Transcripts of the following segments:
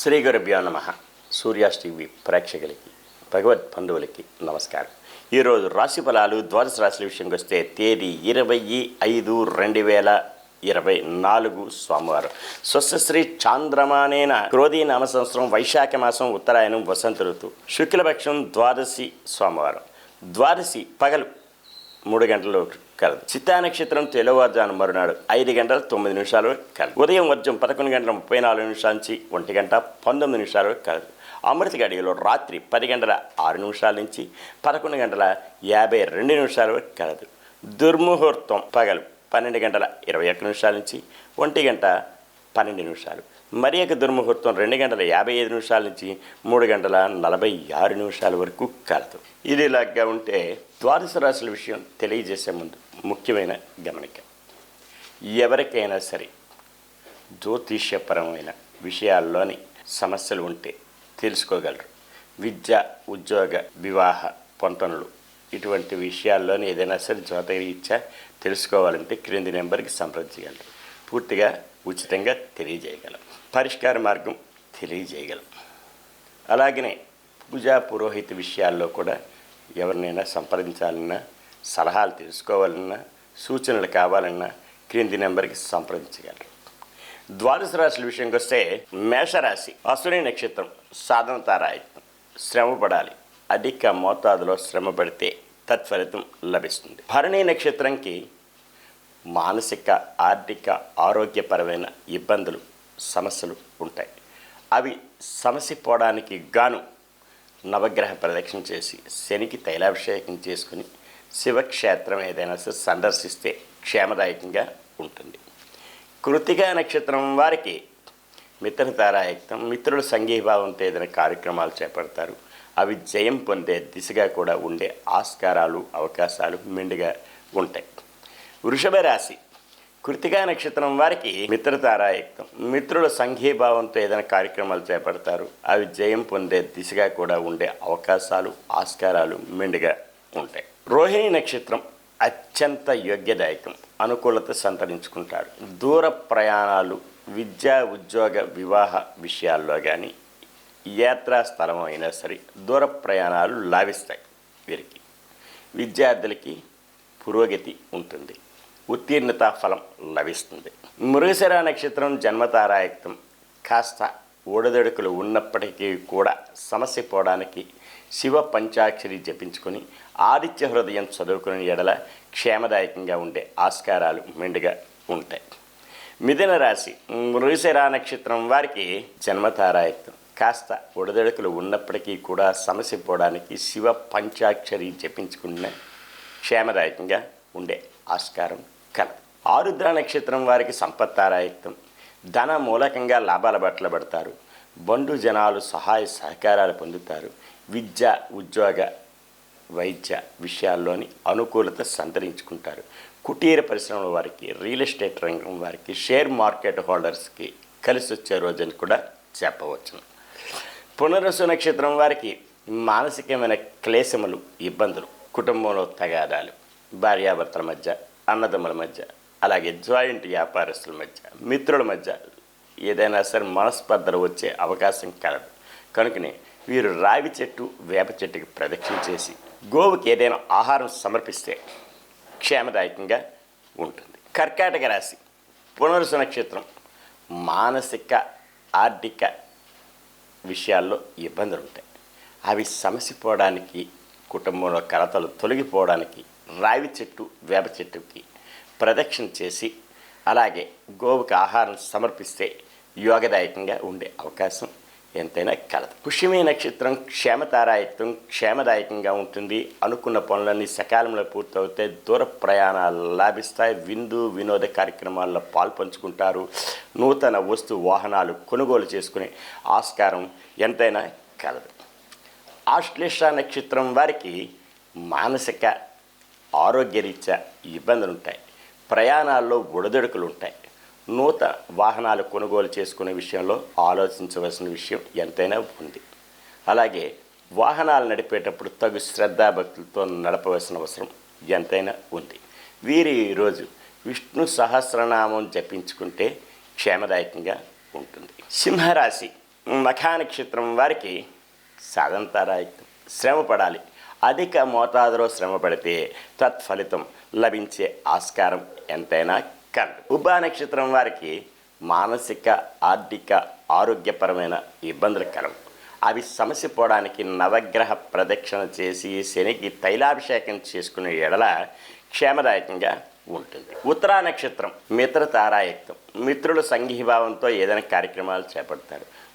శ్రీ గురుభ్యో నమ. సూర్యాస్ టీవీ ప్రేక్షకులకి భగవద్ బంధువులకి నమస్కారం. ఈరోజు రాశి ఫలాలు ద్వాదశ రాశుల విషయంకి వస్తే తేదీ ఇరవై ఐదు రెండు వేల ఇరవై నాలుగు సోమవారం. స్వస్త్రీ చాంద్రమానేన క్రోధీ నామ సంవత్సరం వైశాఖ మాసం ఉత్తరాయణం వసంత ఋతు శుక్లపక్షం ద్వాదశి సోమవారం. ద్వాదశి పగలు మూడు గంటలు కలదు. చిత్తా నక్షత్రం తెల్లవారుజాను మరునాడు ఐదు గంటల తొమ్మిది నిమిషాలు కలదు. ఉదయం వర్జం పదకొండు గంటల ముప్పై నాలుగు నిమిషాల నుంచి ఒంటి గంట పంతొమ్మిది నిమిషాలు కలదు. అమృత గడియలో రాత్రి పది గంటల ఆరు నిమిషాల నుంచి పదకొండు గంటల యాభై రెండు నిమిషాల వరకు కలదు. దుర్ముహూర్తం పగలు పన్నెండు గంటల ఇరవై ఒక్క నిమిషాల నుంచి ఒంటి గంట పన్నెండు నిమిషాలు మరి యొక్క దుర్ముహూర్తం రెండు గంటల యాభై ఐదు నిమిషాల నుంచి మూడు గంటల నలభై ఆరు నిమిషాల వరకు కలదు. ఇది ఇలాగా ఉంటే ద్వాదశ రాశుల విషయం తెలియజేసే ముందు ముఖ్యమైన గమనిక. ఎవరికైనా సరే జ్యోతిష్యపరమైన విషయాల్లోని సమస్యలు ఉంటే తెలుసుకోగలరు. విద్య ఉద్యోగ వివాహ పొంతనలు ఇటువంటి విషయాల్లోని ఏదైనా సరే జ్యోతిరీత్యా తెలుసుకోవాలంటే క్రింది నెంబర్కి సంప్రదించగలరు. పూర్తిగా ఉచితంగా తెలియజేయగలం. పరిష్కార మార్గం తెలియజేయగలం. అలాగనే పూజా పురోహిత విషయాల్లో కూడా ఎవరినైనా సంప్రదించాలన్నా సలహాలు తెలుసుకోవాలన్నా సూచనలు కావాలన్నా క్రింది నెంబర్కి సంప్రదించగలరు. ద్వాదశ రాశుల విషయంకి వస్తే మేషరాశి అసుని నక్షత్రం సాధన తారాయత్నం శ్రమ పడాలి అధిక మోతాదులో శ్రమ పడితే తత్ఫలితం లభిస్తుంది. భరణి నక్షత్రంకి మానసిక ఆర్థిక ఆరోగ్యపరమైన ఇబ్బందులు సమస్యలు ఉంటాయి. అవి సమస్య పోవడానికి గాను నవగ్రహ ప్రదక్షిణ చేసి శనికి తైలాభిషేకం చేసుకుని శివక్షేత్రం ఏదైనా సరే సందర్శిస్తే క్షేమదాయకంగా ఉంటుంది. కృతిగా నక్షత్రం వారికి మిత్రతారాయుక్తం మిత్రుల సంఘీభావంతో ఏదైనా కార్యక్రమాలు చేపడతారు. అవి జయం పొందే దిశగా కూడా ఉండే ఆస్కారాలు అవకాశాలు మెండుగా ఉంటాయి. వృషభ రాశి కృతికా నక్షత్రం వారికి మిత్రతారాయుక్తం. మిత్రుల సంఘీభావంతో ఏదైనా కార్యక్రమాలు చేపడతారు. అవి జయం పొందే దిశగా కూడా ఉండే అవకాశాలు ఆస్కారాలు మెండుగా ఉంటాయి. రోహిణి నక్షత్రం అత్యంత యోగ్యదాయకం. అనుకూలత సంతరించుకుంటారు. దూర ప్రయాణాలు విద్యా ఉద్యోగ వివాహ విషయాల్లో కానీ యాత్రా స్థలం అయినా సరే దూర ప్రయాణాలు లాభిస్తాయి వీరికి. విద్యార్థులకి పురోగతి ఉంటుంది. ఉత్తీర్ణత ఫలం లభిస్తుంది. మృగశిర నక్షత్రం జన్మతారాయుక్తం. కాస్త ఊడదడుకులు ఉన్నప్పటికీ కూడా సమస్య పోవడానికి శివ పంచాక్షరి జపించుకొని ఆదిత్య హృదయం చదువుకునే ఎడల క్షేమదాయకంగా ఉండే ఆస్కారాలు మెండుగా ఉంటాయి. మిథున రాశి మృగశిర నక్షత్రం వారికి జన్మతారాయుక్తం. కాస్త ఉడదడుకులు ఉన్నప్పటికీ కూడా సమస్య పోవడానికి శివ పంచాక్షరి జపించుకున్న క్షేమదాయకంగా ఉండే ఆస్కారం కలదు ఆరుద్ర నక్షత్రం వారికి సంపత్తారాయుక్తం ధన మూలకంగా లాభాల బట్టలు పడతారు. బండు జనాలు సహాయ సహకారాలు పొందుతారు. విద్య ఉద్యోగ వైద్య విషయాల్లోని అనుకూలత సంతరించుకుంటారు. కుటీర పరిశ్రమల వారికి రియల్ ఎస్టేట్ రంగం వారికి షేర్ మార్కెట్ హోల్డర్స్కి కలిసి వచ్చే రోజని కూడా చెప్పవచ్చును పునరసు నక్షత్రం వారికి మానసికమైన క్లేశములు ఇబ్బందులు కుటుంబంలో తగాదాలు భార్యాభర్తల మధ్య అన్నదమ్ముల మధ్య అలాగే జాయింట్ వ్యాపారస్తుల మధ్య మిత్రుల మధ్య ఏదైనా సరే మనస్పర్ధలు వచ్చే అవకాశం కలదు. కనుకనే వీరు రావి చెట్టు వేప చెట్టుకి ప్రదక్షిణ చేసి గోవుకి ఏదైనా ఆహారం సమర్పిస్తే క్షేమదాయకంగా ఉంటుంది. కర్కాటక రాశి పునరుసు నక్షత్రం మానసిక ఆర్థిక విషయాల్లో ఇబ్బందులు ఉంటాయి. అవి సమసిపోవడానికి కుటుంబంలో కలతలు తొలగిపోవడానికి రావి చెట్టు వేప చెట్టుకి ప్రదక్షిణ చేసి అలాగే గోవుకి ఆహారం సమర్పిస్తే యోగదాయకంగా ఉండే అవకాశం ఎంతైనా కలదు. పుష్యమి నక్షత్రం క్షేమతారాయత్వం క్షేమదాయకంగా ఉంటుంది. అనుకున్న పనులన్నీ సకాలంలో పూర్తవుతాయి. దూర ప్రయాణాలు లాభిస్తాయి. విందు వినోద కార్యక్రమాల్లో పాల్పంచుకుంటారు. నూతన వస్తు వాహనాలు కొనుగోలు చేసుకునే ఆస్కారం ఎంతైనా కలదు. ఆశ్లేష నక్షత్రం వారికి మానసిక ఆరోగ్యరీత్యా ఇబ్బందులు ఉంటాయి ప్రయాణాల్లో ఒడిదొడుకులు ఉంటాయి నూతన వాహనాలు కొనుగోలు చేసుకునే విషయంలో ఆలోచించవలసిన విషయం ఎంతైనా ఉంది. అలాగే వాహనాలు నడిపేటప్పుడు తగు శ్రద్ధాభక్తులతో నడపవలసిన అవసరం ఎంతైనా ఉంది. వీరి ఈరోజు విష్ణు సహస్రనామం జపించుకుంటే క్షేమదాయకంగా ఉంటుంది. సింహరాశి మఖా నక్షత్రం వారికి సాధంతారాయుక్తం శ్రమ పడాలి అధిక మోతాదులో శ్రమ పడితే తత్ఫలితం లభించే ఆస్కారం ఎంతైనా కలదు. ఉభా నక్షత్రం వారికి మానసిక ఆర్థిక ఆరోగ్యపరమైన ఇబ్బందులు కలవు. అవి సమస్య పోవడానికి నవగ్రహ ప్రదక్షిణ చేసి శనికి తైలాభిషేకం చేసుకునే ఎడల క్షేమదాయకంగా ఉంటుంది. ఉత్తరా నక్షత్రం మిత్ర తారాయుక్తం మిత్రుల సంఘీభావంతో ఏదైనా కార్యక్రమాలు చేపడతారు.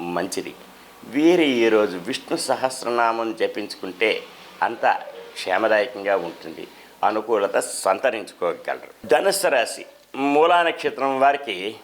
మంచిది. వీరి ఈరోజు విష్ణు సహస్రనామం జపించుకుంటే అంత క్షేమదాయకంగా ఉంటుంది. అనుకూలత సంతరించుకోగలరు. ధనుస్సు రాశి మూలా నక్షత్రం వారికి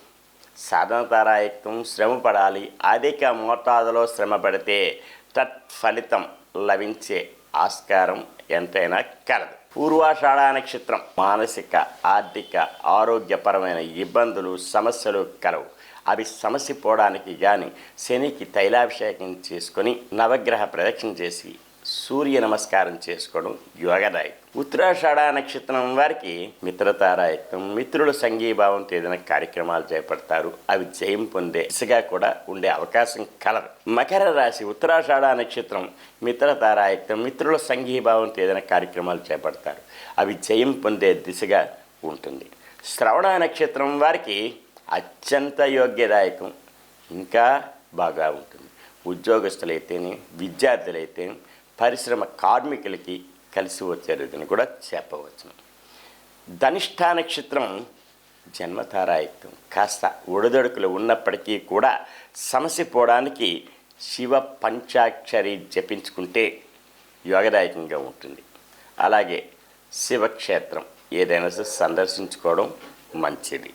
సాధనతారాయుక్తం శ్రమ పడాలి అధిక మోతాదులో శ్రమ పడితే తత్ఫలితం లభించే ఆస్కారం ఎంతైనా కలదు. పూర్వాషాఢ నక్షత్రం మానసిక ఆర్థిక ఆరోగ్యపరమైన ఇబ్బందులు సమస్యలు కలవు. అవి సమస్య పోవడానికి కానీ శనికి తైలాభిషేకం చేసుకొని నవగ్రహ ప్రదక్షిణ చేసి సూర్య నమస్కారం చేసుకోవడం యోగదాయకం. ఉత్తరాషాఢ నక్షత్రం వారికి మిత్రతారాయకం మిత్రుల సంఘీభావంతో ఏదైనా కార్యక్రమాలు చేపడతారు. అవి జయం పొందే దిశగా కూడా ఉండే అవకాశం కలరు మకర రాశి ఉత్తరాషాఢ నక్షత్రం మిత్రతారాయకం మిత్రుల సంఘీభావంతో ఏదైనా కార్యక్రమాలు చేపడతారు. అవి జయం పొందే దిశగా ఉంటుంది. శ్రవణ నక్షత్రం వారికి అత్యంత యోగ్యదాయకం. ఇంకా బాగా ఉంటుంది. ఉద్యోగస్తులైతేనే విద్యార్థులైతే పరిశ్రమ కార్మికులకి కలిసి వచ్చేదని కూడా చెప్పవచ్చు. ధనిష్ట నక్షత్రం జన్మతారాయత్వం కాస్త ఒడిదొడుకులు ఉన్నప్పటికీ కూడా సమస్య పోవడానికి శివ పంచాక్షరి జపించుకుంటే యోగదాయకంగా ఉంటుంది. అలాగే శివక్షేత్రం ఏదైనా సందర్శించుకోవడం మంచిది.